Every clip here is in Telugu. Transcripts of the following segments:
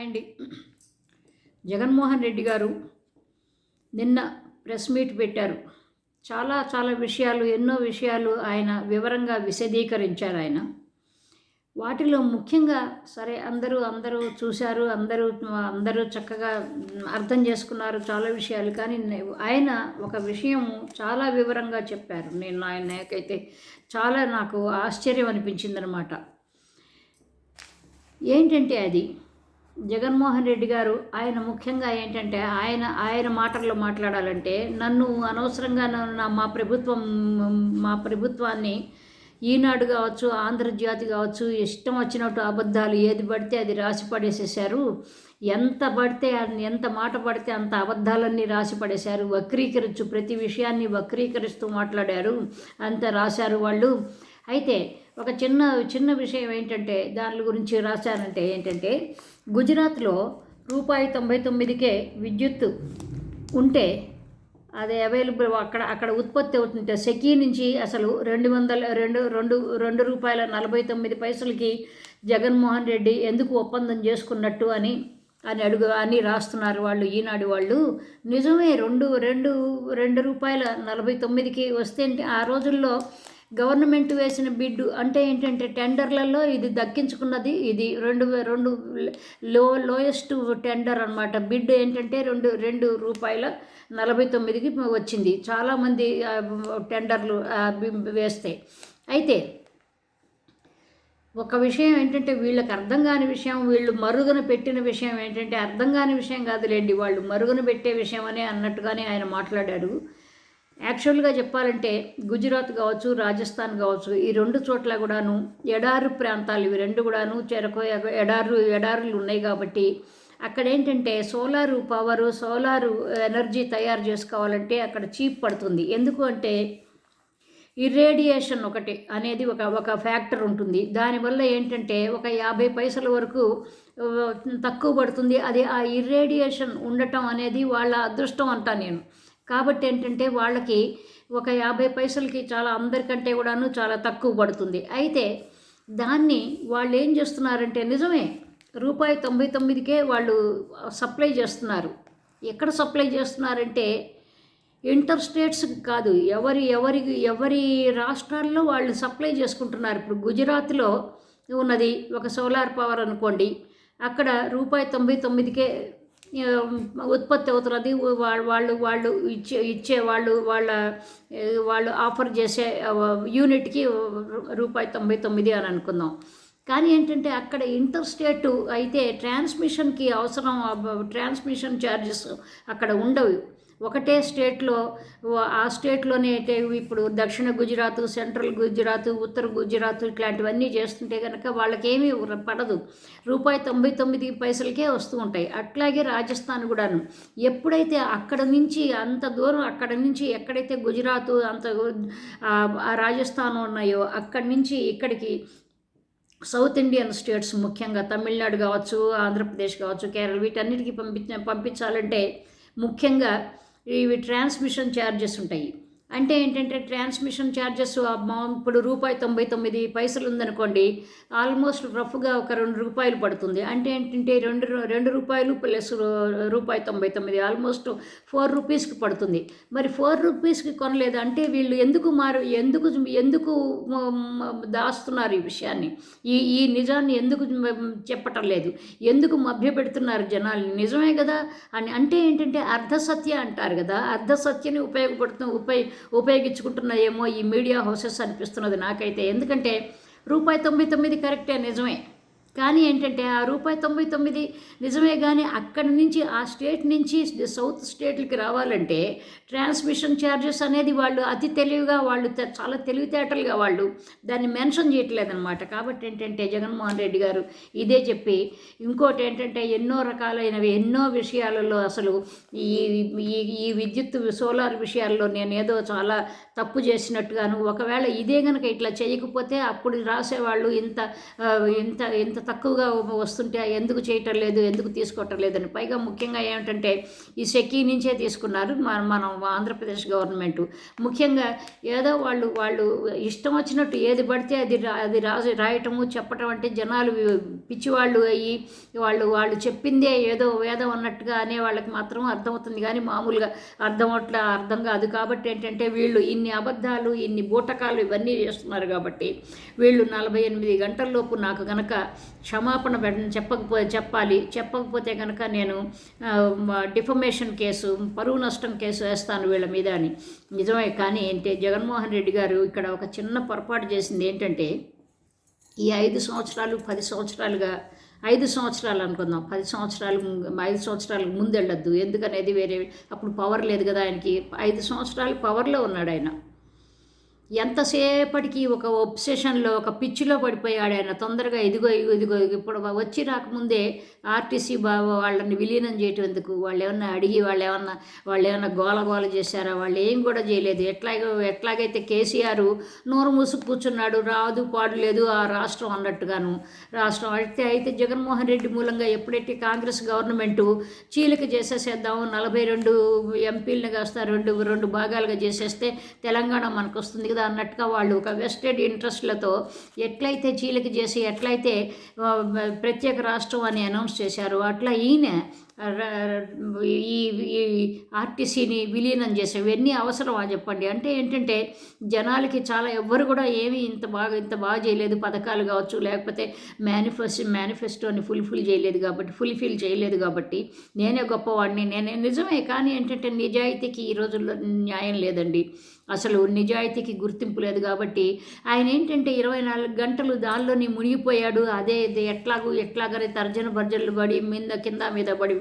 అండ్ జగన్మోహన్ రెడ్డి గారు నిన్న ప్రెస్ మీట్ పెట్టారు. చాలా చాలా విషయాలు ఎన్నో విషయాలు ఆయన వివరంగా విశదీకరించారు ఆయన. వాటిలో ముఖ్యంగా సరే అందరూ అందరూ చూశారు అందరూ అందరూ చక్కగా అర్థం చేసుకున్నారు చాలా విషయాలు. కానీ ఆయన ఒక విషయం చాలా వివరంగా చెప్పారు. నేను ఆయన నాకైతే చాలా నాకు ఆశ్చర్యం అనిపించిందనమాట ఏంటంటే అది జగన్మోహన్ రెడ్డి గారు ఆయన ముఖ్యంగా ఏంటంటే ఆయన ఆయన మాటల్లో మాట్లాడాలంటే నన్ను అనవసరంగా నన్ను నా మా ప్రభుత్వం మా ప్రభుత్వాన్ని ఈనాడు కావచ్చు ఆంధ్రజ్యోతి కావచ్చు ఇష్టం వచ్చినట్టు అబద్ధాలు ఏది పడితే అది రాసి పడేసేసారు ఎంత పడితే అన్ని- ఎంత మాట పడితే అంత అబద్ధాలన్నీ రాసి పడేశారు. వక్రీకరించు ప్రతి విషయాన్ని వక్రీకరిస్తూ మాట్లాడారు. అంత రాశారు వాళ్ళు. అయితే ఒక చిన్న చిన్న విషయం ఏంటంటే దాని గురించి రాశారంటే ఏంటంటే గుజరాత్లో రూపాయి తొంభై తొమ్మిదికే విద్యుత్ ఉంటే అది అవైలబుల్ అక్కడ అక్కడ ఉత్పత్తి అవుతుంటే సెకీ నుంచి అసలు రెండు వందల రెండు రెండు రెండు రూపాయల నలభై తొమ్మిది పైసలకి జగన్మోహన్ రెడ్డి ఎందుకు ఒప్పందం చేసుకున్నట్టు అని అని అడుగు అని రాస్తున్నారు వాళ్ళు ఈనాడు వాళ్ళు. నిజమే రెండు రెండు రెండు రూపాయల నలభై తొమ్మిదికి వస్తే ఆ రోజుల్లో గవర్నమెంట్ వేసిన బిడ్డు అంటే ఏంటంటే టెండర్లలో ఇది దక్కించుకున్నది ఇది రెండు వే- రెండు లో లోయెస్ట్ టెండర్ అనమాట బిడ్ ఏంటంటే రెండు రెండు రూపాయల నలభై తొమ్మిదికి వచ్చింది. చాలామంది టెండర్లు వేస్తాయి అయితే ఒక విషయం ఏంటంటే వీళ్ళకి అర్థం కాని విషయం వీళ్ళు మరుగున పెట్టిన విషయం ఏంటంటే అర్థం కాని విషయం కాదులేండి. వాళ్ళు మరుగున పెట్టే విషయం అనే అన్నట్టుగానే ఆయన మాట్లాడాడు. యాక్చువల్గా చెప్పాలంటే గుజరాత్ కావచ్చు రాజస్థాన్ కావచ్చు ఈ రెండు చోట్ల కూడాను ఎడారు ప్రాంతాలు ఇవి రెండు కూడాను చెరకు ఎడారు ఎడారులు ఉన్నాయి కాబట్టి అక్కడ ఏంటంటే సోలారు పవరు సోలారు ఎనర్జీ తయారు చేసుకోవాలంటే అక్కడ చీప్ పడుతుంది. ఎందుకు అంటే ఇర్రేడియేషన్ ఒకటి అనేది ఒక ఒక ఫ్యాక్టర్ ఉంటుంది. దానివల్ల ఏంటంటే ఒక యాభై పైసల వరకు తక్కువ పడుతుంది. అది ఆ ఇర్రేడియేషన్ ఉండటం అనేది వాళ్ళ అదృష్టం అంటా నేను. కాబట్టి ఏంటంటే వాళ్ళకి ఒక యాభై పైసలకి చాలా అందరికంటే కూడాను చాలా తక్కువ పడుతుంది. అయితే దాన్ని వాళ్ళు ఏం చేస్తున్నారంటే నిజమే రూపాయి తొంభై తొమ్మిదికే వాళ్ళు సప్లై చేస్తున్నారు. ఎక్కడ సప్లై చేస్తున్నారంటే ఇంటర్ స్టేట్స్ కాదు ఎవరి ఎవరి ఎవరి రాష్ట్రాల్లో వాళ్ళు సప్లై చేసుకుంటున్నారు. ఇప్పుడు గుజరాత్లో ఉన్నది ఒక సోలార్ పవర్ అనుకోండి అక్కడ రూపాయి తొంభై తొమ్మిదికే ఉత్పత్తి అవుతున్నది. వాళ్ళు వాళ్ళు వాళ్ళు ఇచ్చే ఇచ్చే వాళ్ళు వాళ్ళ వాళ్ళు ఆఫర్ చేసే యూనిట్కి రూపాయి తొంభై తొమ్మిది అని అనుకుందాం. కానీ ఏంటంటే అక్కడ ఇంటర్ స్టేట్ అయితే ట్రాన్స్మిషన్కి అవసరం ట్రాన్స్మిషన్ ఛార్జెస్ అక్కడ ఉండవు. ఒకటే స్టేట్లో ఆ స్టేట్లోనే అయితే ఇప్పుడు దక్షిణ గుజరాత్ సెంట్రల్ గుజరాత్ ఉత్తర గుజరాత్ ఇట్లాంటివన్నీ చేస్తుంటే కనుక వాళ్ళకేమీ పడదు. రూపాయి తొంభై తొమ్మిది పైసలకే వస్తూ ఉంటాయి. అట్లాగే రాజస్థాన్ కూడాను. ఎప్పుడైతే అక్కడ నుంచి అంత దూరం అక్కడ నుంచి ఎక్కడైతే గుజరాత్ అంత ఆ, రాజస్థాన్ ఉన్నాయో అక్కడి నుంచి ఇక్కడికి సౌత్ ఇండియన్ స్టేట్స్ ముఖ్యంగా తమిళనాడు కావచ్చు ఆంధ్రప్రదేశ్ కావచ్చు కేరళ వీటన్నిటికీ పంపించ పంపించాలంటే ముఖ్యంగా ఇవి ట్రాన్స్మిషన్ ఛార్జెస్ ఉంటాయి. అంటే ఏంటంటే ట్రాన్స్మిషన్ ఛార్జెస్ ఇప్పుడు రూపాయి తొంభై తొమ్మిది పైసలు ఉందనుకోండి ఆల్మోస్ట్ రఫ్గా ఒక రెండు రూపాయలు పడుతుంది. అంటే ఏంటంటే రెండు రెండు రూపాయలు ప్లస్ రూపాయి తొంభై తొమ్మిది ఆల్మోస్ట్ ఫోర్ రూపీస్కి పడుతుంది. మరి ఫోర్ రూపీస్కి కొనలేదు? అంటే వీళ్ళు ఎందుకు మారు ఎందుకు ఎందుకు దాస్తున్నారు ఈ విషయాన్ని? ఈ ఈ నిజాన్ని ఎందుకు చెప్పటం లేదు. ఎందుకు మభ్యపెడుతున్నారు జనాల్ని? నిజమే కదా? అని అంటే ఏంటంటే అర్ధసత్య అంటారు కదా? అర్ధసత్యని ఉపయోగపడుతు ఉపయోగ ఉపయోగించుకుంటున్నాయేమో ఈ మీడియా హౌసెస్ అనిపిస్తున్నది నాకైతే. ఎందుకంటే రూపాయి తొంభై తొమ్మిది కరెక్టే నిజమే. కానీ ఏంటంటే ఆ రూపాయి తొంభై తొమ్మిది నిజమే కానీ అక్కడి నుంచి ఆ స్టేట్ నుంచి సౌత్ స్టేట్లకి రావాలంటే ట్రాన్స్మిషన్ ఛార్జెస్ అనేది వాళ్ళు అతి తెలివిగా వాళ్ళు చాలా తెలివితేటలుగా వాళ్ళు దాన్ని మెన్షన్ చేయట్లేదన్నమాట. కాబట్టి ఏంటంటే జగన్మోహన్ రెడ్డి గారు ఇదే చెప్పి ఇంకోటి ఏంటంటే ఎన్నో రకాలైనవి ఎన్నో విషయాలలో అసలు ఈ ఈ ఈ విద్యుత్ సోలార్ విషయాల్లో నేను ఏదో చాలా తప్పు చేసినట్టుగాను ఒకవేళ ఇదే కనుక ఇట్లా చేయకపోతే అప్పుడు రాసేవాళ్ళు ఇంత ఇంత ఇంత తక్కువగా వస్తుంటే ఎందుకు చేయటం లేదు ఎందుకు తీసుకోవటం లేదని పైగా ముఖ్యంగా ఏమిటంటే ఈ సెకీ నుంచే తీసుకున్నారు మన మనం ఆంధ్రప్రదేశ్ గవర్నమెంట్. ముఖ్యంగా ఏదో వాళ్ళు వాళ్ళు ఇష్టం వచ్చినట్టు ఏది పడితే అది రా- అది రాసి రాయటము చెప్పటం అంటే జనాలు పిచ్చివాళ్ళు అయ్యి వాళ్ళు వాళ్ళు చెప్పిందే ఏదో వేదం అన్నట్టుగా అనే వాళ్ళకి మాత్రం అర్థమవుతుంది. కానీ మామూలుగా అర్థం అట్లా అర్థం కాదు. కాబట్టి ఏంటంటే వీళ్ళు ఇన్ని అబద్ధాలు ఇన్ని బూటకాలు ఇవన్నీ చేస్తున్నారు కాబట్టి వీళ్ళు నలభై ఎనిమిది గంటల్లోపు నాకు గనక క్షమాపణ చెప్పకపోతే చెప్పాలి. చెప్పకపోతే కనుక నేను డిఫమేషన్ కేసు పరువు నష్టం కేసు వేస్తాను వీళ్ళ మీద అని. నిజమే కానీ ఏంటి? జగన్మోహన్ రెడ్డి గారు ఇక్కడ ఒక చిన్న పొరపాటు చేసింది ఏంటంటే ఈ ఐదు సంవత్సరాలు పది సంవత్సరాలుగా ఐదు సంవత్సరాలు అనుకుందాం. పది సంవత్సరాలు ఐదు సంవత్సరాలకు ముందు వెళ్ళొద్దు. ఎందుకనేది వేరే అప్పుడు పవర్ లేదు కదా ఆయనకి. ఐదు సంవత్సరాలు పవర్లో ఉన్నాడు ఆయన. ఎంతసేపటికి ఒక ఒబ్సెషన్లో ఒక పిచ్చిలో పడిపోయాడు ఆయన. తొందరగా ఇదిగో ఇదిగో ఇప్పుడు వచ్చి రాకముందే ఆర్టీసీ బాబు వాళ్ళని విలీనం చేయటందుకు వాళ్ళు ఏమన్నా అడిగి వాళ్ళు ఏమన్నా వాళ్ళు ఏమన్నా గోల గోల చేశారా? వాళ్ళు ఏం కూడా చేయలేదు. ఎట్లాగో ఎట్లాగైతే కేసీఆర్ నోరు మూసుకు కూర్చున్నాడు రాదు పాడు లేదు ఆ రాష్ట్రం అన్నట్టుగాను. రాష్ట్రం అయితే అయితే జగన్మోహన్ రెడ్డి మూలంగా ఎప్పుడైతే కాంగ్రెస్ గవర్నమెంట్ చీలిక చేసేసేద్దాం నలభై రెండు ఎంపీలను కాస్త రెండు రెండు భాగాలుగా చేసేస్తే తెలంగాణ మనకు వస్తుంది కదా అన్నట్టుగా వాళ్ళు ఒక వెస్టెడ్ ఇంట్రెస్ట్లతో ఎట్లయితే చీలిక చేసి ఎట్లయితే ప్రత్యేక రాష్ట్రం అని అనౌన్స్ చేశారు అట్లా ఈయన ఈ ఈ ఆర్టీసీని విలీనం చేసే ఇవన్నీ అవసరమా చెప్పండి? అంటే ఏంటంటే జనాలకి చాలా ఎవ్వరు కూడా ఏమి ఇంత బాగా ఇంత బాగా చేయలేదు. పథకాలు కావచ్చు లేకపోతే మేనిఫెస్టో మేనిఫెస్టోని ఫుల్ఫిల్ చేయలేదు కాబట్టి ఫుల్ఫిల్ చేయలేదు కాబట్టి నేనే గొప్పవాడిని. నేనే నిజమే కానీ ఏంటంటే నిజాయితీకి ఈ రోజుల్లో న్యాయం లేదండి. అసలు నిజాయితీకి గుర్తింపు లేదు కాబట్టి ఆయన ఏంటంటే ఇరవై నాలుగు గంటలు దానిలోని మునిగిపోయాడు. అదే ఇది ఎట్లాగూ ఎట్లాగనే తర్జన భర్జనలు పడి మీద కింద మీద పడి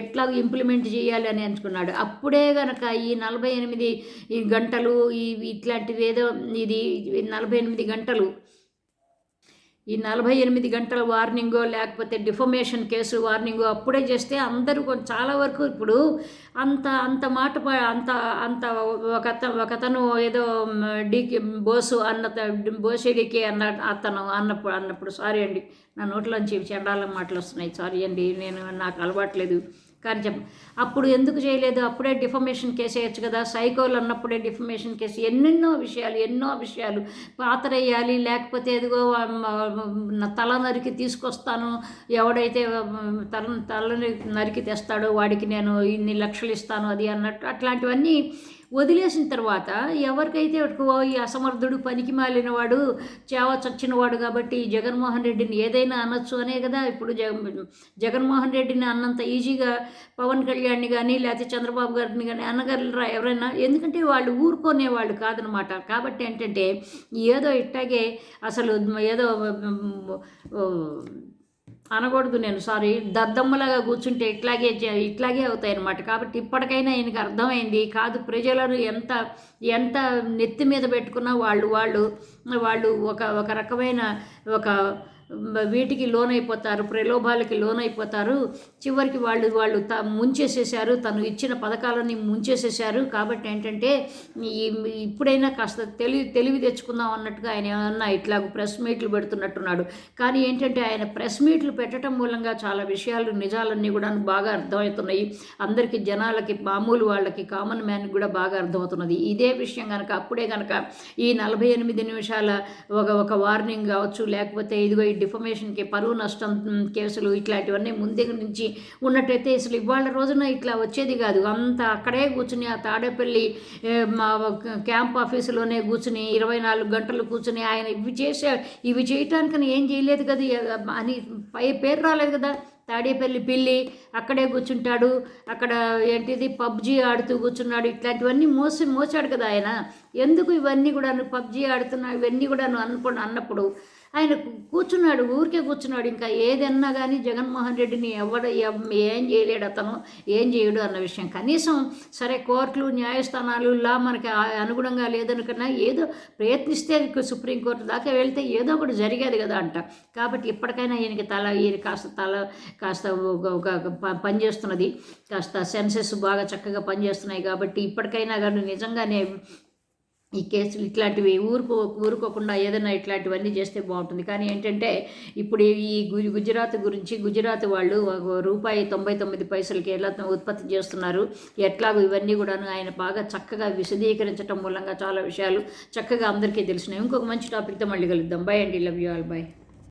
ఎట్లాగూ ఇంప్లిమెంట్ చేయాలి అని అనుకున్నాడు అప్పుడే గనక ఈ నలభై ఎనిమిది ఈ గంటలు ఇట్లాంటివి ఏదో ఇది నలభై ఎనిమిది గంటలు ఈ నలభై ఎనిమిది గంటల వార్నింగో లేకపోతే డిఫమేషన్ కేసు వార్నింగో అప్పుడే చేస్తే అందరూ కొంచెం చాలా వరకు ఇప్పుడు అంత అంత మాట ప- అంత అంత ఒకత ఒకతను ఏదో డీకే బోసు అన్న బోసిడికి అన్న అతను అన్నప్పుడు అన్నప్పుడు సారీ అండి నా నోట్లోంచి చెండాల మాటలు వస్తున్నాయి. సారీ అండి నేను నాకు అలవాట్లేదు కార్యం అప్పుడు ఎందుకు చేయలేదు? అప్పుడే డిఫమేషన్ కేసు వేయచ్చు కదా. సైకోలు అన్నప్పుడే డిఫమేషన్ కేసు. ఎన్నెన్నో విషయాలు ఎన్నో విషయాలు. పాతరేయాలి లేకపోతే ఎదుగో తల నరికి తీసుకొస్తాను. ఎవడైతే తల తలని నరికి తెస్తాడో వాడికి నేను ఇన్ని లక్షలు ఇస్తాను అది అన్నట్టు. అట్లాంటివన్నీ వదిలేసిన తర్వాత ఎవరికైతే ఓ ఈ అసమర్థుడు పనికి మాలినవాడు చేవ చచ్చినవాడు కాబట్టి జగన్మోహన్ రెడ్డిని ఏదైనా అనొచ్చు అనే కదా. ఇప్పుడు జగన్ జగన్మోహన్ రెడ్డిని అన్నంత ఈజీగా పవన్ కళ్యాణ్ని కానీ లేకపోతే చంద్రబాబు గారిని కానీ అన్నగారులరా ఎవరైనా? ఎందుకంటే వాళ్ళు ఊరుకునే వాళ్ళు కాదనమాట. కాబట్టి ఏంటంటే ఏదో ఇట్టాగే అసలు ఏదో అనకూడదు నేను సారీ. దద్దమ్మలాగా కూర్చుంటే ఇట్లాగే ఇట్లాగే అవుతాయి అన్నమాట కాబట్టి ఇప్పటికైనా ఆయనకి అర్థమైంది. కాదు ప్రజలను ఎంత ఎంత నెత్తి మీద పెట్టుకున్నా వాళ్ళు వాళ్ళు వాళ్ళు ఒక ఒక రకమైన ఒక వీటికి లోనైపోతారు ప్రలోభాలకి లోనైపోతారు. చివరికి వాళ్ళు వాళ్ళు త ముంచేసేసారు తను ఇచ్చిన పథకాలని ముంచేసేసారు కాబట్టి ఏంటంటే ఇప్పుడైనా కాస్త తెలివి తెలివి తెచ్చుకుందాం అన్నట్టుగా ఆయన ఏమన్నా ఇట్లా ప్రెస్ మీట్లు పెడుతున్నట్టున్నాడు. కానీ ఏంటంటే ఆయన ప్రెస్ మీట్లు పెట్టడం మూలంగా చాలా విషయాలు నిజాలన్నీ కూడా బాగా అర్థమవుతున్నాయి. అందరికీ జనాలకి మామూలు వాళ్ళకి కామన్ మ్యాన్కి కూడా బాగా అర్థమవుతున్నది. ఇదే విషయం కనుక అప్పుడే కనుక ఈ నలభై ఎనిమిది నిమిషాల ఒక ఒక వార్నింగ్ కావచ్చు లేకపోతే ఇదిగో ఈ డిఫమేషన్కి పరువు నష్టం కేసులు ఇట్లాంటివన్నీ ముందే నుంచి ఉన్నట్టయితే అసలు ఇవాళ రోజున ఇట్లా వచ్చేది కాదు. అంత అక్కడే కూర్చుని ఆ తాడేపల్లి మా క్యాంప్ ఆఫీసులోనే కూర్చుని ఇరవై నాలుగు గంటలు కూర్చుని ఆయన ఇవి చేసే ఇవి చేయటానికని ఏం చేయలేదు కదా అని పై పేరు రాలేదు కదా. తాడేపల్లి పిల్లి అక్కడే కూర్చుంటాడు. అక్కడ ఏంటిది పబ్జీ ఆడుతూ కూర్చున్నాడు. ఇట్లాంటివన్నీ మోసి మోసాడు కదా ఆయన. ఎందుకు ఇవన్నీ కూడా పబ్జీ ఆడుతున్నా ఇవన్నీ కూడా అనుకో అన్నప్పుడు ఆయన కూర్చున్నాడు ఊరికే కూర్చున్నాడు. ఇంకా ఏదన్నా కానీ జగన్మోహన్ రెడ్డిని ఎవడ ఏం చేయలేడు అతను ఏం చేయడు అన్న విషయం. కనీసం సరే కోర్టులు న్యాయస్థానాలు లా మనకి అనుగుణంగా లేదనుకున్నా ఏదో ప్రయత్నిస్తే సుప్రీంకోర్టు దాకా వెళ్తే ఏదో ఒకటి జరిగేది కదా అంట. కాబట్టి ఇప్పటికైనా ఈయనకి తల ఈయన కాస్త తల కాస్త ఒక ఒక ప- పనిచేస్తున్నది. కాస్త సెన్సెస్ బాగా చక్కగా పనిచేస్తున్నాయి కాబట్టి ఇప్పటికైనా కానీ నిజంగానే ఈ కేసులు ఇట్లాంటివి ఊరుకో ఊరుకోకుండా ఏదైనా ఇట్లాంటివన్నీ చేస్తే బాగుంటుంది. కానీ ఏంటంటే ఇప్పుడు ఈ గుజరాత్ గురించి గుజరాత్ వాళ్ళు రూపాయి తొంభై తొమ్మిది పైసలకి ఎలా ఉత్పత్తి చేస్తున్నారు ఎట్లాగో ఇవన్నీ కూడాను ఆయన బాగా చక్కగా విశదీకరించడం మూలంగా చాలా విషయాలు చక్కగా అందరికీ తెలిసినాయి. ఇంకొక మంచి టాపిక్తో మళ్ళీ కలుద్దాం. బై అండి. Love you all by